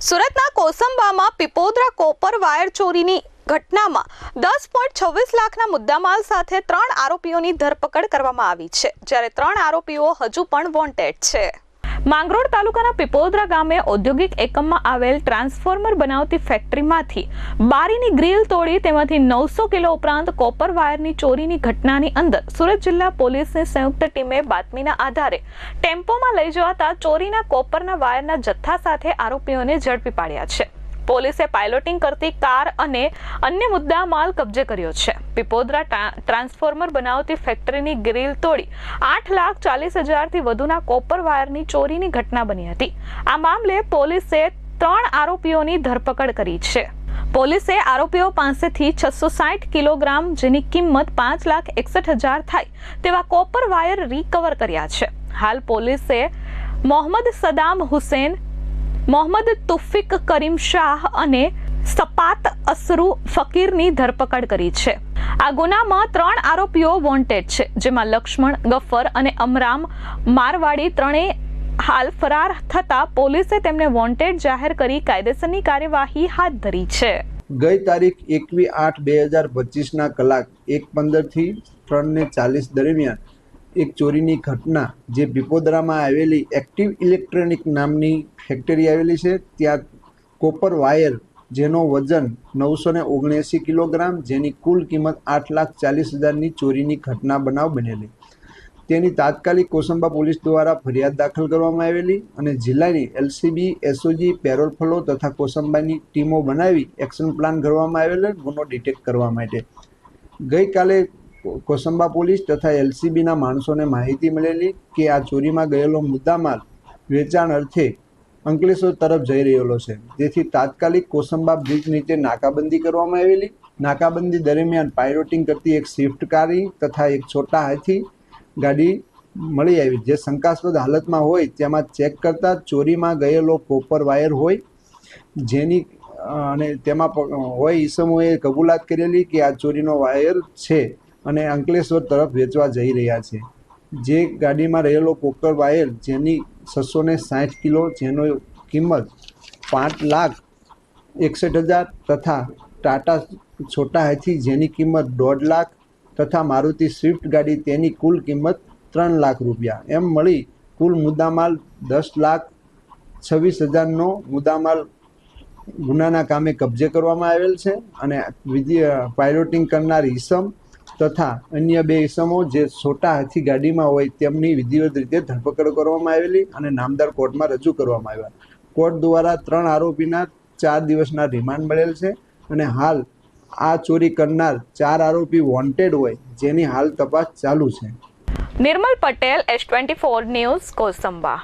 સુરતના કોસંબામાં Pipodara copper wire ચોરીની ઘટનામાં દસ પોઈન્ટ છવ્વીસ લાખના મુદ્દામાલ સાથે ત્રણ આરોપીઓની ધરપકડ કરવામાં આવી છે. જ્યારે ત્રણ આરોપીઓ હજુ પણ વોન્ટેડ છે. માંગરોળ તાલુકાના પીપોદરા ગામે ઔદ્યોગિક એકમમાં આવેલ ટ્રાન્સફોર્મર બનાવતી ફેક્ટરીમાંથી બારીની ગ્રીલ તોડી તેમાંથી નવસો કિલો ઉપરાંત કોપર વાયરની ચોરીની ઘટનાની અંદર સુરત જિલ્લા પોલીસની સંયુક્ત ટીમે બાતમીના આધારે ટેમ્પોમાં લઈ જવાતા ચોરીના કોપરના વાયરના જથ્થા સાથે આરોપીઓને ઝડપી પાડ્યા છે. પોલીસે પાયલોટિંગ કરતી કાર અને અન્ય મુદ્દા માલ કબજે કર્યો છે. પીપોદરા ટ્રાન્સફોર્મર બનાવતી ફેક્ટરીની ગ્રીલ તોડી આઠ લાખ ચાલીસ હજારથી વધુના કોપર વાયરની ચોરીની ઘટના બની હતી. આ મામલે પોલીસે ત્રણ આરોપીઓની ધરપકડ કરી છે. પોલીસે આરોપીઓ પાસેથી છસો સાઠ કિલોગ્રામ, જેની કિંમત પાંચ લાખ એકસઠ હજાર થાય, તેવા કોપર વાયર રિકવર કર્યા છે. હાલ પોલીસે મોહમ્મદ સદામ હુસેન મોહમ્મદ તુફિક કરીમ શાહ અને સપાત અસરુ ફકીરની ધરપકડ કરી છે. આ ગુનામાં ત્રણ આરોપીઓ વોન્ટેડ છે, જેમાં લક્ષ્મણ ગફ્ફર અને અમરામ મારવાડી ત્રણેય હાલ ફરાર થતા પોલીસે તેમને વોન્ટેડ જાહેર કરી કાયદેસરની કાર્યવાહી હાથ ધરી છે. ગઈ તારીખ એકવીસ આઠ બે હજાર પચીસના કલાક એક પંદરથી ત્રણને ચાલીસ દરમિયાન એક ચોરીની ઘટના જે પીપોદરામાં આવેલી એક્ટિવ ઇલેક્ટ્રોનિક નામની ફેક્ટરી આવેલી છે, ત્યાં કોપર વાયર જેનો વજન નવસો ને ઓગણએંસી કિલોગ્રામ, જેની કુલ કિંમત આઠ લાખ ચાલીસ હજારની ચોરીની ઘટના બનાવ બનેલી. તેની તાત્કાલિક કોસંબા પોલીસ દ્વારા ફરિયાદ દાખલ કરવામાં આવેલી અને જિલ્લાની એલસીબી, એસઓજી, પેરોલ ફલો તથા કોસંબાની ટીમો બનાવી એક્શન પ્લાન કરવામાં આવેલો ગુનો ડિટેક્ટ કરવા માટે. ગઈકાલે કોસંબા પોલીસ તથા એલસીબીના માણસોને માહિતી મળેલી કે આ ચોરીમાં ગયેલો મુદ્દામાલ વેચાણ અર્થે અંકલેશ્વર તરફ જઈ રહેલો છે. જેથી તાત્કાલિક કોસંબા બ્રિજ નીચે નાકાબંધી કરવામાં આવેલી. નાકાબંધી દરમિયાન પાયરોટિંગ કરતી એક સ્વિફ્ટ કારી તથા એક છોટા હાથી ગાડી મળી આવી. જે શંકાસ્પદ હાલતમાં હોય તેમાં ચેક કરતા ચોરીમાં ગયેલો કોપર વાયર હોય જેની અને તેમાં હોય ઈસમોએ કબૂલાત કરેલી કે આ ચોરીનો વાયર છે. અને અંકલેશ્વર તરફ વેચવા જઈ રહ્યા છે. જે ગાડીમાં રહેલો કોકર વાયર, જેની છસો ને સાઠ કિલો, જેનો કિંમત પાંચ લાખ એકસઠ હજાર તથા ટાટા છોટા હાથી, જેની કિંમત દોઢ લાખ તથા મારુતિ સ્વિફ્ટ ગાડી, તેની કુલ કિંમત ત્રણ લાખ રૂપિયા. એમ મળી કુલ મુદ્દામાલ દસ લાખ છવ્વીસ હજારનો મુદ્દામાલ ગુનાના કામે કબજે કરવામાં આવેલ છે અને પાયલોટિંગ કરનાર ઈસમ તથા અન્ય બે ઇસમો જે છોટા હાથી ગાડીમાં હોય તેમની વિધિવત રીતે ધરપકડ કરવામાં આવેલી અને નામદાર કોર્ટમાં રજૂ કરવામાં આવ્યા. કોર્ટ દ્વારા ત્રણ આરોપીના ચાર દિવસના રિમાન્ડ મળેલ છે અને હાલ આ ચોરી કરનાર ચાર આરોપી વોન્ટેડ હોય જેની હાલ તપાસ ચાલુ છે. Nirmal Patel S twenty four news, Kosamba.